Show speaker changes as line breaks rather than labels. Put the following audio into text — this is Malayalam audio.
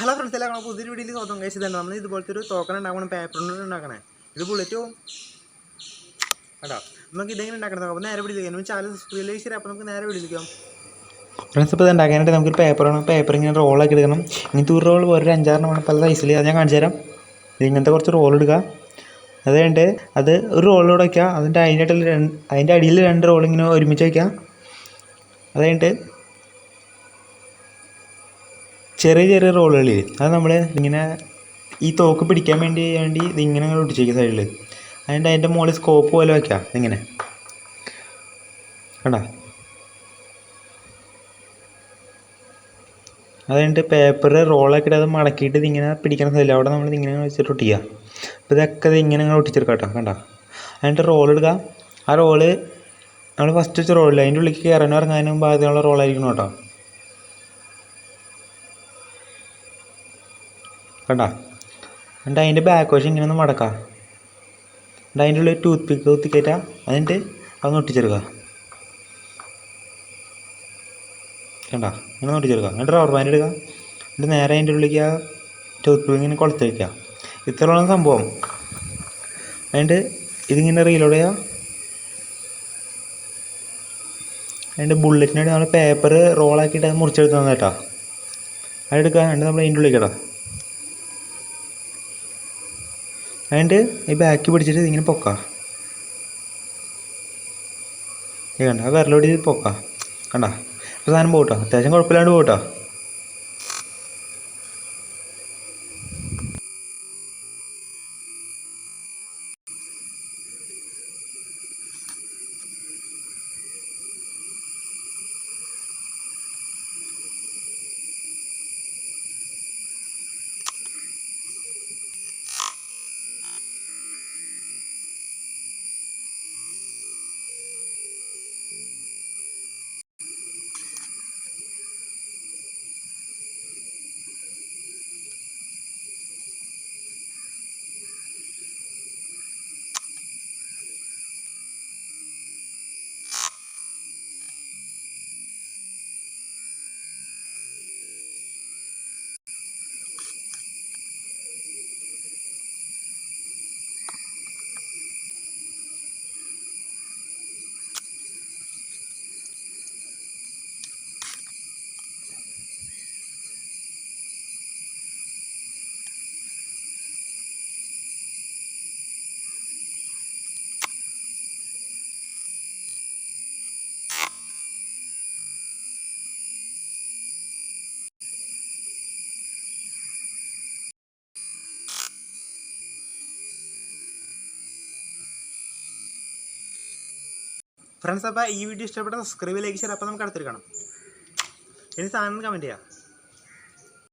ഹലോ ഫ്രണ്ട്സ് എല്ലാം കാണാം പുതിയൊരു വീഡിയോയിൽ സ്വന്തം കഴിച്ചത് തന്നെ നമ്മൾ ഇതുപോലത്തെ ഒരു തോക്കൻ ഉണ്ടാക്കണം പേപ്പർ കൊണ്ട് ഉണ്ടാക്കണേ. ഇത് ബുള്ളറ്റ് കേട്ടോ നമുക്ക് ഇതെങ്ങനെ ഉണ്ടാക്കണം അപ്പോൾ നേരെ നമ്മൾ ചാനൽ സബ്സ്ക്രൈബ് ശരി അപ്പോൾ നമുക്ക് നേരെ പിടിക്കാം
ഫ്രണ്ട്സ് ഇപ്പോൾ ഉണ്ടാക്കാനായിട്ട് നമുക്കൊരു പേപ്പർ വേണം. പേപ്പർ ഇങ്ങനെ റോളാക്കി എടുക്കണം. ഇങ്ങനത്തെ ഒരു റോൾ ഒരു വേണം. പല സൈസിൽ അത് ഞാൻ കാണിച്ചു തരാം. ഇങ്ങനത്തെ കുറച്ച് റോൾ എടുക്കുക അത് കഴിഞ്ഞിട്ട് അത് ഒരു റോളിലൂടെ വയ്ക്കുക അതിന്റെ അതിന്റെ അതിന്റെ അടിയിൽ രണ്ട് റോൾ ഇങ്ങനെ ഒരുമിച്ച് വയ്ക്കുക അത് കഴിഞ്ഞിട്ട് ചെറിയ ചെറിയ റോളുകളിൽ അത് നമ്മൾ ഇങ്ങനെ ഈ തോക്ക് പിടിക്കാൻ വേണ്ടി വേണ്ടി ഇതിങ്ങനെ അങ്ങനെ ഒട്ടിച്ചേക്കും സൈഡിൽ അതിന്റെ അതിന്റെ മുകളിൽ സ്കോപ്പ് പോലെ വയ്ക്കാം ഇങ്ങനെ. കണ്ടോ? അതുകഴിഞ്ഞിട്ട് പേപ്പർ റോളാക്കിയിട്ട് അത് മടക്കിയിട്ട് ഇതിങ്ങനെ പിടിക്കണ സ്ഥലം അവിടെ നമ്മൾ ഇതിങ്ങനെ വെച്ചിട്ട് ഒട്ടിക്കുക അപ്പോൾ ഇതൊക്കെ ഇത് ഇങ്ങനെ അങ്ങനെ ഒട്ടിച്ചെടുക്കാം കേട്ടോ കണ്ടോ? എന്നിട്ട് റോൾ എടുക്കുക ആ റോൾ നമ്മൾ ഫസ്റ്റ് വെച്ച റോളില്ല അതിന്റെ ഉള്ളിലേക്ക് കയറാനും ഇറങ്ങാനും ബാധ്യതയുള്ള റോളായിരിക്കണം കേട്ടോ. കണ്ടോ? എന്നിട്ട് അതിന്റെ ബാക്ക് വശം ഇങ്ങനെ ഒന്ന് മടക്കാം. എന്നിട്ട് അതിന്റെ ഉള്ളിൽ ടൂത്ത് പിക്ക് കുത്തിക്കയറ്റാം എന്നിട്ട് അത് ഒട്ടിച്ചെടുക്കുക കണ്ട? ഇങ്ങനെ ഒട്ടിച്ചെടുക്കുക എന്നിട്ട് റബ്ബർ ബാൻഡ് എടുക്കുക എന്നിട്ട് നേരെ അതിന്റെ ഉള്ളിലേക്ക് ആ ടൂത്ത് പിക്ക് ഇങ്ങനെ കൊളുത്ത് വയ്ക്കുക ഇത്രയുള്ള സംഭവം. എന്നിട്ട് ഇതിങ്ങനെ റീലോഡ് ചെയ്യുക അതിന്റെ ബുള്ളറ്റിനായിട്ട് നമ്മൾ പേപ്പർ റോളാക്കിയിട്ട് അത് മുറിച്ചെടുത്തു കേട്ടോ. അതെടുക്കുക എന്നിട്ട് നമ്മൾ അതിന്റെ ഇടാം. എന്നിട്ട് ഈ ബാക്ക് പിടിച്ചിട്ട് ഇതിങ്ങനെ പൊക്കാം. കണ്ട? വിരലോടി പൊക്കാം. കണ്ട? അപ്പോൾ സാധനം പോട്ടോ അത്യാവശ്യം കുഴപ്പമില്ലാണ്ട് പോട്ടോ
ഫ്രണ്ട്സ് അപ്പോൾ ഈ വീഡിയോ ഇഷ്ടപ്പെട്ട സബ്സ്ക്രൈബ് ലൈക്ക് ചെയ്യാൻ അപ്പോൾ നമുക്ക് അടുത്തൊരു കാണാം. ഇനി സാധനം കമന്റ് ചെയ്യാം.